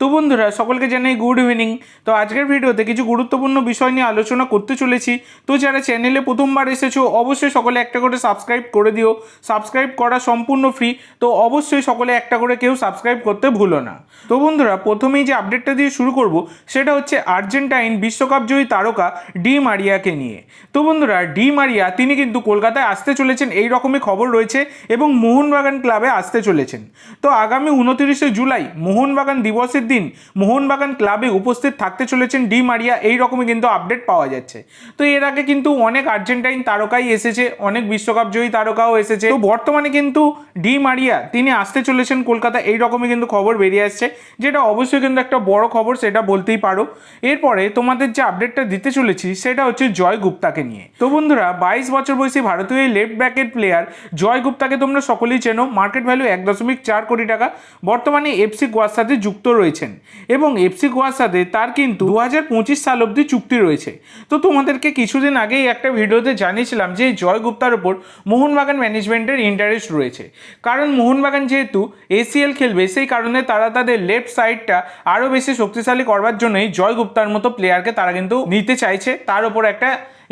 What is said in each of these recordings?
তো বন্ধুরা, সকলকে জানাই গুড ইভিনিং তো আজকের ভিডিওতে কিছু গুরুত্বপূর্ণ বিষয় নিয়ে আলোচনা করতে চলেছি। তো যারা চ্যানেলে প্রথমবার এসেছ, অবশ্যই সকলে একটা করে সাবস্ক্রাইব করে দিও। সাবস্ক্রাইব করা সম্পূর্ণ ফ্রি তো অবশ্যই সকলে একটা করে কেউ সাবস্ক্রাইব করতে ভুলো না। তো বন্ধুরা, প্রথমেই যে আপডেটটা দিয়ে শুরু করব, সেটা হচ্ছে আর্জেন্টাইন বিশ্বকাপ জয়ী তারকা ডি মারিয়াকে নিয়ে। তো বন্ধুরা, ডি মারিয়া, তিনি কিন্তু কলকাতায় আসতে চলেছেন, এই রকমই খবর রয়েছে এবং মোহনবাগান ক্লাবে আসতে চলেছেন। তো আগামী উনতিরিশে জুলাই, মোহনবাগান দিবসের দিন মোহনবাগান ক্লাবে উপস্থিত থাকতে চলেছেন ডি মারিয়া, এই রকমই কিন্তু আপডেট পাওয়া যাচ্ছে। তো এর আগে কিন্তু অনেক আর্জেন্টাইন তারকাই এসেছে, অনেক বিশ্বকাপ জয়ী তারকাও এসেছে। তো বর্তমানে কিন্তু ডি মারিয়া, তিনি আসতে চলেছেন কলকাতা, এই রকমই কিন্তু খবর বেরিয়ে আসছে, যেটা অবশ্যই কিন্তু একটা বড় খবর সেটা বলতেই পারো। এরপরে তোমাদের যে আপডেটটা দিতে চলেছি, সেটা হচ্ছে জয় গুপ্তাকে নিয়ে। তো বন্ধুরা, বাইশ বছর বয়সী ভারতীয় এই লেফট ব্যাকের প্লেয়ার জয় গুপ্তাকে তোমরা সকলেই চেনো মার্কেট ভ্যালু এক দশমিক চার কোটি টাকা। বর্তমানে এফসি গোয়ার সাথে যুক্ত রয়েছেন। এবং এফসি গোয়ার সাথে তার কিন্তু দু হাজার পঁচিশ সাল অবধি চুক্তি রয়েছে। তো তোমাদেরকে কিছুদিন আগেই একটা ভিডিওতে জানিয়েছিলাম যে জয় গুপ্তার ওপর মোহনবাগান ম্যানেজমেন্টের ইন্টারেস্ট রয়েছে। কারণ মোহনবাগান যেহেতু এসিএল খেলবে, সেই কারণে তারা তাদের লেফট সাইডটা আরও বেশি শক্তিশালী করবার জন্যই জয় গুপ্তার মতো প্লেয়ারকে তারা কিন্তু নিতে চাইছে। তার উপর একটা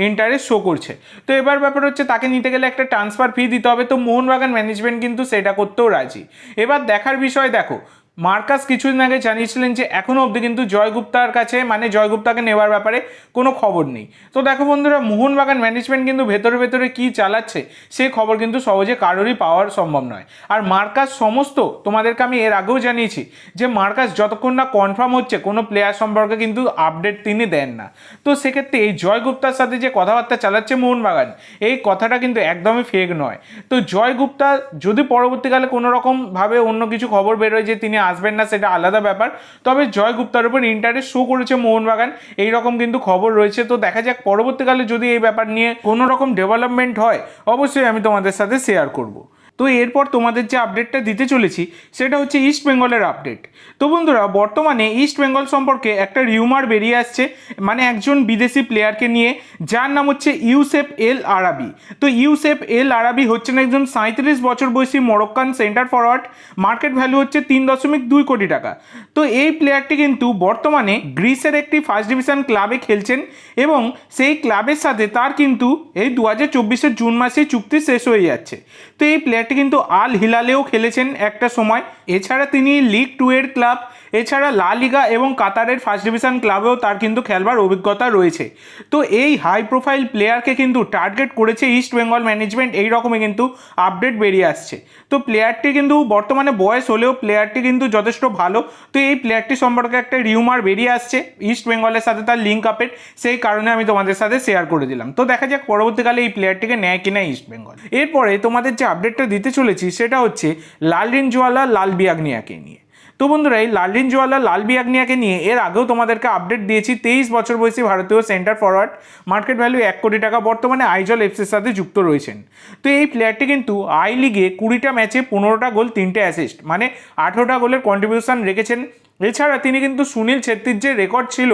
ইন্টারেস্ট শো করছে। তো এবার ব্যাপার হচ্ছে তাকে নিতে গেলে একটা ট্রান্সফার ফি দিতে হবে। তো মোহনবাগান ম্যানেজমেন্ট কিন্তু সেটা করতেও রাজি। এবার দেখার বিষয় দেখো মার্কাস কিছুদিন আগে জানিয়েছিলেন যে এখনও অবধি কিন্তু জয়গুপ্তার কাছে মানে জয়গুপ্তাকে নেওয়ার ব্যাপারে কোনো খবর নেই। তো দেখো বন্ধুরা, মোহনবাগান ম্যানেজমেন্ট কিন্তু ভেতরে ভেতরে কী চালাচ্ছে সেই খবর কিন্তু সহজে কারোরই পাওয়ার সম্ভব নয়। আর মার্কাস সমস্ত তোমাদেরকে আমি এর আগেও জানিয়েছি যে মার্কাস যতক্ষণ না কনফার্ম হচ্ছে, কোনো প্লেয়ার সম্পর্কে কিন্তু আপডেট তিনি দেন না। তো সেক্ষেত্রে এই জয়গুপ্তার সাথে যে কথাবার্তা চালাচ্ছে মোহনবাগান, এই কথাটা কিন্তু একদমই ফেক নয়। তো জয়গুপ্তা যদি পরবর্তীকালে কোনো রকমভাবে অন্য কিছু খবর বেরোয় যে তিনি আসবেন না, সেটা আলাদা ব্যাপার। তবে জয় গুপ্তার উপর ইন্টারেস্ট শো করেছে মোহনবাগান এইরকম কিন্তু খবর রয়েছে। তো দেখা যাক, পরবর্তীকালে যদি এই ব্যাপার নিয়ে কোনো রকম ডেভেলপমেন্ট হয়, অবশ্যই আমি তোমাদের সাথে শেয়ার করব। তো এরপর তোমাদের যে আপডেটটা দিতে চলেছি, সেটা হচ্ছে ইস্ট বেঙ্গলের আপডেট তো বন্ধুরা, বর্তমানে ইস্ট বেঙ্গল সম্পর্কে একটা রিউমার বেরিয়ে আসছে মানে একজন বিদেশি প্লেয়ারকে নিয়ে, যার নাম হচ্ছে ইউসেফ এল আরাবি তো ইউসেফ এল আরাবি হচ্ছেন একজন সাঁত্রিশ বছর বয়সী Moroccan centre forward market value হচ্ছে তিন দশমিক দুই কোটি টাকা। তো এই প্লেয়ারটি কিন্তু বর্তমানে গ্রিসের একটি ফার্স্ট ডিভিশন ক্লাবে খেলছেন এবং সেই ক্লাবের সাথে তার কিন্তু এই দু হাজার চব্বিশের জুন মাসে চুক্তি শেষ হয়ে যাচ্ছে। তো এই প্লেয়ারটি কিন্তু আল হিলালেও খেলেছেন একটা সময়। এছাড়া তিনি লিগ টু এর ক্লাব এছাড়া লা লিগা এবং কাতারের ফার্স্ট ডিভিশন ক্লাবেও তার কিন্তু খেলবার অভিজ্ঞতা রয়েছে। তো এই হাই প্রোফাইল প্লেয়ারকে কিন্তু টার্গেট করেছে ইস্ট বেঙ্গল ম্যানেজমেন্ট এই রকমই কিন্তু আপডেট বেরিয়ে আসছে। তো প্লেয়ারটি কিন্তু বর্তমানে বয়স হলেও প্লেয়ারটি কিন্তু যথেষ্ট ভালো। তো এই প্লেয়ারটি সম্পর্কে একটা রিউমার বেরিয়ে আসছে ইস্ট বেঙ্গলের সাথে তার লিঙ্ক আপের সেই কারণে আমি তোমাদের সাথে শেয়ার করে দিলাম। তো দেখা যাক পরবর্তীকালে এই প্লেয়ারটিকে নেয় কিনা ইস্ট বেঙ্গল এরপরে তোমাদের যে আপডেটটা দিতে চলেছি, সেটা হচ্ছে লালরিন জোয়ালা লাল বিয়াগনিয়াকে নিয়ে। তো বন্ধুরা এই লালিন জোয়ালা লাল বিয়াগনিয়াকে নিয়ে এর আগেও তোমাদেরকে আপডেট দিয়েছি, তেইশ বছর বয়সী ভারতীয় সেন্টার ফরওয়ার্ড মার্কেট ভ্যালু এক কোটি টাকা, বর্তমানে আইজল এফসির সাথে যুক্ত রয়েছেন। তো এই প্লেয়ারটি কিন্তু আই লিগে কুড়িটা ম্যাচে পনেরোটা গোল, তিনটে অ্যাসিস্ট মানে আঠেরোটা গোলের কন্ট্রিবিউশন রেখেছেন। এছাড়া তিনি কিন্তু সুনীল ছেত্রীর যে রেকর্ড ছিল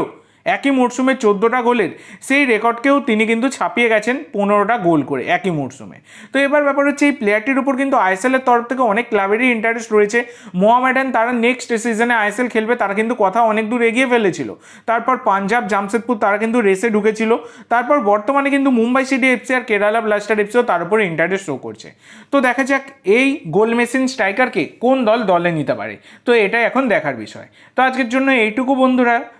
একই মরশুমে চোদ্দোটা গোলের, সেই রেকর্ডকেও তিনি কিন্তু ছাপিয়ে গেছেন পনেরোটা গোল করে একই মরশুমে তো এবার ব্যাপার হচ্ছে এই প্লেয়ারটির উপর কিন্তু আইএসএলের তরফ থেকে অনেক ক্লাবেরই ইন্টারেস্ট রয়েছে। মোহামেডান তারা নেক্সট সিজনে আইএসএল খেলবে, তারা কিন্তু কথা অনেক দূর এগিয়ে ফেলেছিল। তারপর পাঞ্জাব, জামশেদপুর তারা কিন্তু রেসে ঢুকেছিল। তারপর বর্তমানে কিন্তু মুম্বাই সিটি এফসি আর কেরালা ব্লাস্টার এফসিও তার উপর ইন্টারেস্ট শো করছে। তো দেখা যাক এই গোল মেশিন স্ট্রাইকারকে কোন দল দলে নিতে পারে। তো এটাই এখন দেখার বিষয়। তো আজকের জন্য এইটুকু বন্ধুরা।